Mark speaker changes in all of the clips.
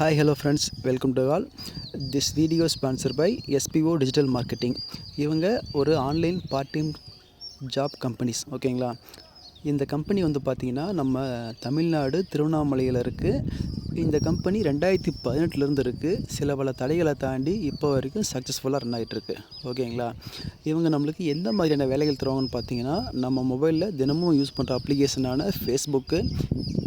Speaker 1: Hi hello friends welcome to all this video sponsor by SPO digital marketing இவங்க ஒரு online part time job companies ஓகேங்களா இந்த company வந்து பார்த்திங்கன்னா நம்ம தமிழ்நாடு திருவண்ணாமலையில் இருக்குது இந்த கம்பெனி ரெண்டாயிரத்தி பதினெட்டுலேருந்து இருக்குது சில பல தடைகளை தாண்டி இப்போ வரைக்கும் சக்ஸஸ்ஃபுல்லாக ரன் ஆகிட்டுருக்கு ஓகேங்களா? இவங்க நம்மளுக்கு எந்த மாதிரியான வேலைகள் தருவாங்கன்னு பார்த்தீங்கன்னா நம்ம மொபைலில் தினமும் யூஸ் பண்ணுற அப்ளிகேஷனான Facebook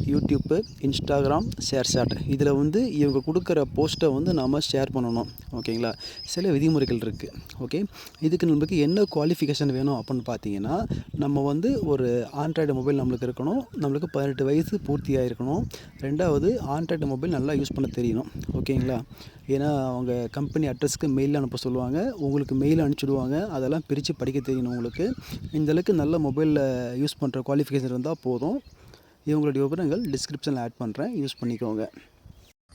Speaker 1: YouTube Instagram ShareChat இதில் வந்து இவங்க கொடுக்குற போஸ்ட்டை வந்து நாம் ஷேர் பண்ணணும். ஓகேங்களா? சில விதிமுறைகள் இருக்குது ஓகே? இதுக்கு நம்மளுக்கு என்ன குவாலிஃபிகேஷன் வேணும் அப்படின்னு பார்த்தீங்கன்னா நம்ம வந்து ஒரு ஆண்ட்ராய்டு மொபைல் நம்மளுக்கு இருக்கணும். நம்மளுக்கு பதினெட்டு வயசு பூர்த்தியாக இருக்கணும் ரெண்டாவது ஆண்ட்ராய்டு மொபைல் நல்லா யூஸ் பண்ண தெரியணும். ஓகேங்களா ஏன்னா அவங்க கம்பெனி அட்ரஸ்க்கு மெயில் அனுப்ப சொல்லுவாங்க. உங்களுக்கு மெயில் அனுப்பிச்சிடுவாங்க. அதெல்லாம் பிரித்து படிக்க தெரியணும் உங்களுக்கு. இந்தளவுக்கு நல்ல மொபைலில் யூஸ் பண்ணுற குவாலிஃபிகேஷன் இருந்தால் போதும். இவங்களுடைய விவரங்கள் டிஸ்கிரிப்ஷனில் ஆட் பண்ணுறேன் யூஸ் பண்ணிக்கோங்க.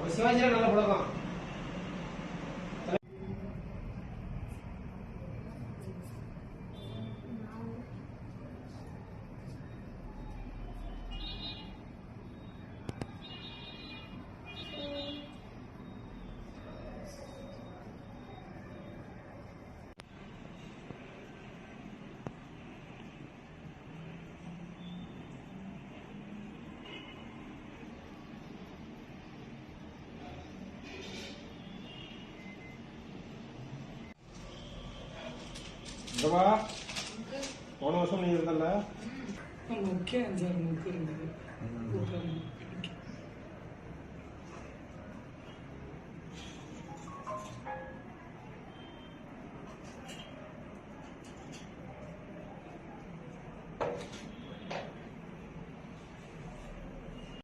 Speaker 2: அவர் நல்ல படம் தான். இந்தவா போன வருஷம் நீ இருந்தல்ல?
Speaker 3: முக்கிய அஞ்சாறு முக்கு இருந்தது.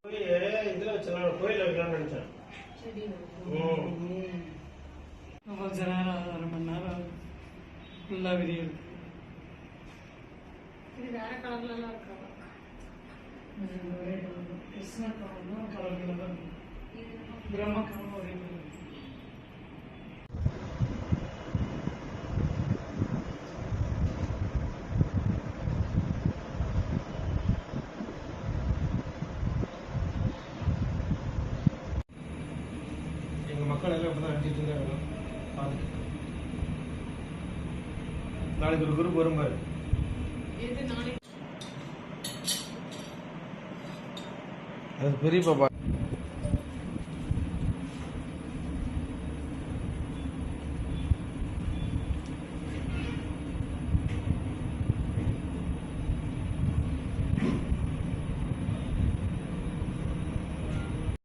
Speaker 2: போய் இதுல வச்சிடலாம் கோயில வைக்கலாம்னு நினைச்சேன். ம்.
Speaker 3: கொஞ்ச நேரம் அரை மணி நேரம் ஃபுல்லா விரியுது. இது வேற கலர்லாம் இருக்கா? ஒரே கலர் கிருஷ்ண கலர்னா கலர் கலர் பிரம்ம கலர் ஒரே கலர்
Speaker 2: மக்கள் எல்லாம் அடிச்சிட்டு இருக்காங்க. பார்த்துட்டு நாளைக்கு ஒரு குரூப் வரும் பாரு. அது பெரிய பாப்பா